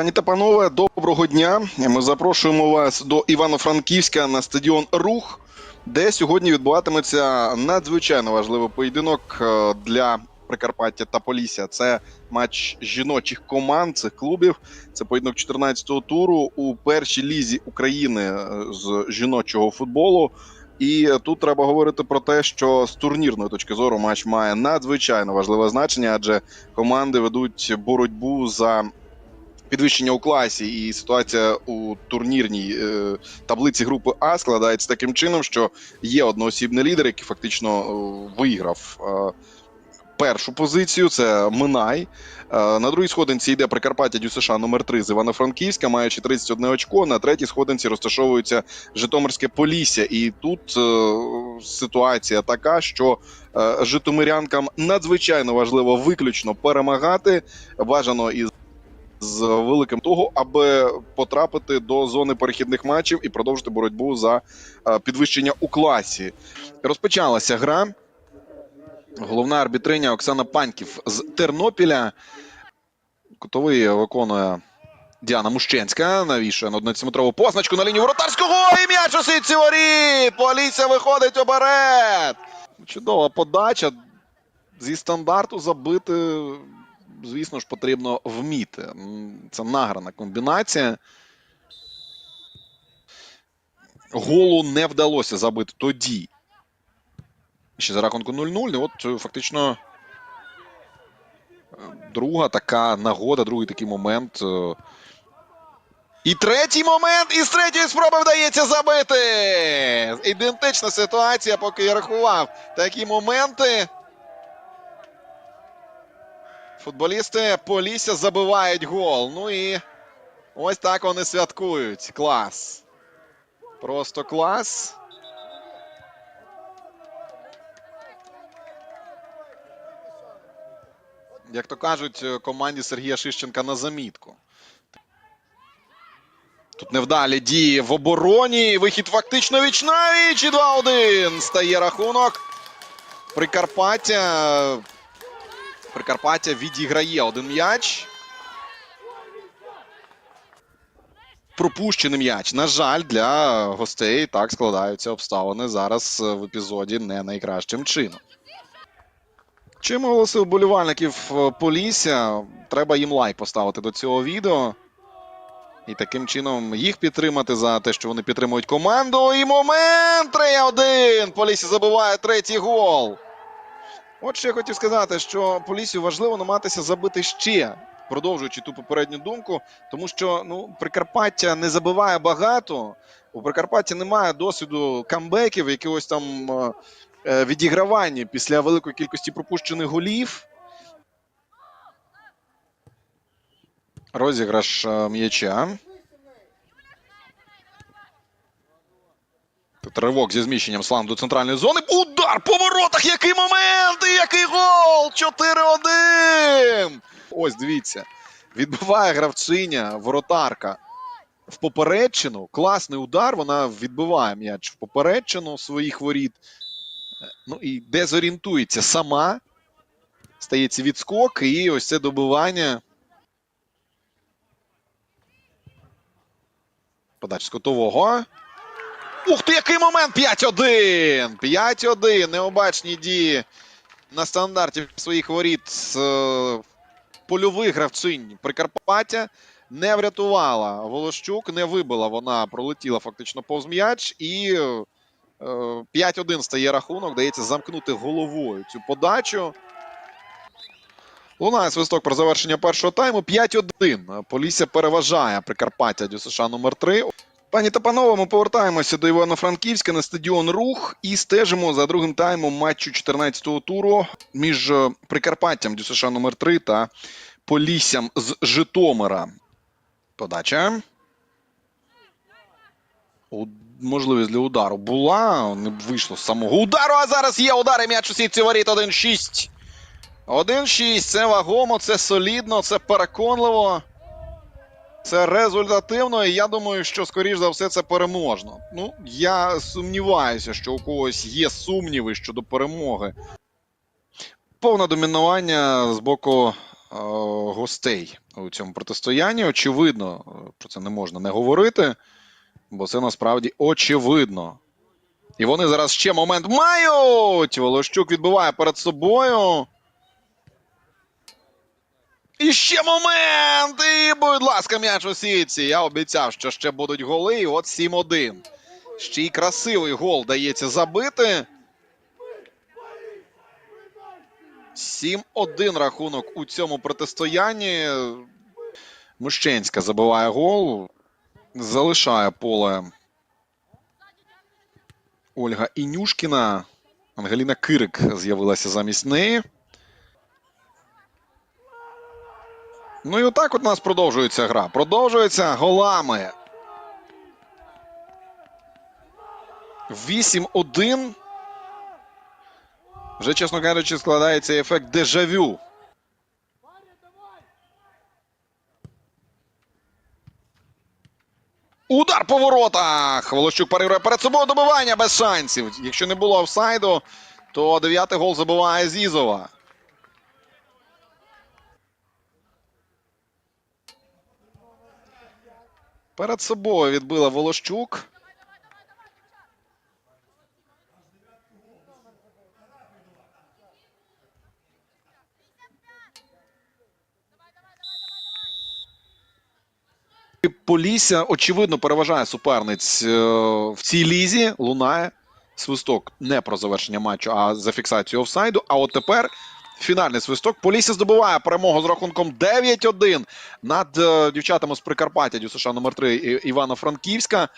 Пані та панове, доброго дня. Ми запрошуємо вас до Івано-Франківська на стадіон Рух, де сьогодні відбуватиметься надзвичайно важливий поєдинок е, для Прикарпаття та Полісся. Це матч жіночих команд цих клубів. Це поєдинок 14-го туру у першій лізі України е, з жіночого футболу. І тут треба говорити про те, що з турнірної точки зору матч має надзвичайно важливе значення, адже команди ведуть боротьбу за підвищення у класі, і ситуація у турнірній е, таблиці групи А складається таким чином, що є одноосібний лідер, який фактично е, виграв. е, Першу позицію це Минай. Е, На другій сходинці йде Прикарпаття ДЮСШ номер 3 з Івано-Франківська, маючи 31 очко. На третій сходинці розташовується Житомирське Полісся. І тут е, ситуація така, що е, житомирянкам надзвичайно важливо виключно перемагати. Бажано із з великим того, аби потрапити до зони перехідних матчів і продовжити боротьбу за е, підвищення у класі. Розпочалася гра. Головна арбітриня Оксана Паньків з Тернопіля. Кутовий виконує Діана Мущенська. Навішує на 11-метрову позначку на лінію воротарського. І м'яч у сітці воріт! Полісся виходить оберет. Чудова подача. Зі стандарту забити, звісно ж, потрібно вміти. Це награна комбінація. Голу не вдалося забити тоді. Ще за рахунку 0-0. От е, фактично е, друга така нагода, другий такий момент. е. І третій момент, і з третьої спроби вдається забити. Ідентична ситуація, поки я рахував такі моменти. Футболісти Полісся забивають гол. Ну і ось так вони святкують. Клас. Просто клас. Як то кажуть, е, команді Сергія Шищенка на замітку. Тут невдалі дії в обороні. Вихід фактично віч. І 2-1. Стає рахунок. Прикарпаття. Прикарпаття відіграє один м'яч. Пропущений м'яч. На жаль, для гостей так складаються обставини зараз в епізоді не найкращим чином. Чим оголосив болівальників е, Полісся? Треба їм лайк поставити до цього відео. І таким чином їх підтримати за те, що вони підтримують команду. І момент 3-1. Полісся забиває третій гол. От що я хотів сказати, що Полісю важливо намагатися забити ще, продовжуючи ту попередню думку, тому що ну, Прикарпаття не забиває багато. У Прикарпаття немає досвіду камбеків, якогось там е, е, відігравання після великої кількості пропущених голів. Розіграш е, м'яча. Ривок зі зміщенням слам до центральної зони. Удар по воротах! Який момент! І який гол! 4-1! Ось дивіться. Відбиває гравчиня, воротарка в попередчину. Класний удар. Вона відбиває м'яч в попередчину своїх воріт. Ну і дезорієнтується сама. Стається відскок, і ось це добивання. Подача з котового. Ух ти, який момент! 5-1! 5-1. Необачні дії на стандарті своїх воріт е, польових гравцинь Прикарпаття. Не врятувала Волощук, не вибила вона, пролетіла фактично повз м'яч. І е, 5-1 стає рахунок. Дається замкнути головою цю подачу. Лунає свисток про завершення першого тайму. 5-1. Полісся переважає Прикарпаття ДЮСШ номер 3 Пані та панове, ми повертаємося до Івано-Франківська на стадіон Рух і стежимо за другим таймом матчу 14-го туру між е, Прикарпаттям ДЮСШ номер 3 та Поліссям з Житомира. Подача. Можливість для удару була. Не вийшло з самого удару. А зараз є удар і м'яч у сітці воріт 1-6. 1-6. Це вагомо, це солідно, це переконливо. Це результативно, і я думаю, що скоріш за все це переможно. Ну, я сумніваюся, що у когось є сумніви щодо перемоги. Повне домінування з боку гостей у цьому протистоянні. Очевидно, е, про це не можна не говорити, бо це насправді очевидно. І вони зараз ще момент мають. Волощук відбиває перед собою. Ще момент! І, будь ласка, м'яч у сітці. Я обіцяв, що ще будуть голи. І от 7-1. Ще й красивий гол дається забити. 7-1 рахунок у цьому протистоянні. Мущенська забиває гол. Залишає поле Ольга Інюшкіна. Ангеліна Кирик з'явилася замість неї. Ну і отак от у нас продовжується гра. Продовжується голами. 8-1. Вже, чесно кажучи, складається ефект дежавю. Удар по воротах. Волощук переграє перед собою добивання без шансів. Якщо не було офсайду, то дев'ятий гол забиває Зізова. Перед собою відбила Волощук. Полісся очевидно переважає суперниць е, в цій лізі. Лунає свисток не про завершення матчу, а за фіксацію офсайду. А от тепер фінальний свисток. Полісся здобуває перемогу з рахунком 9-1 над е, дівчатами з Прикарпаття ДЮСШ номер 3 І- Івано-Франківська.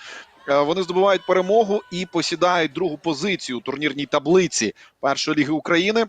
Е, Вони здобувають перемогу і посідають другу позицію у турнірній таблиці першої ліги України.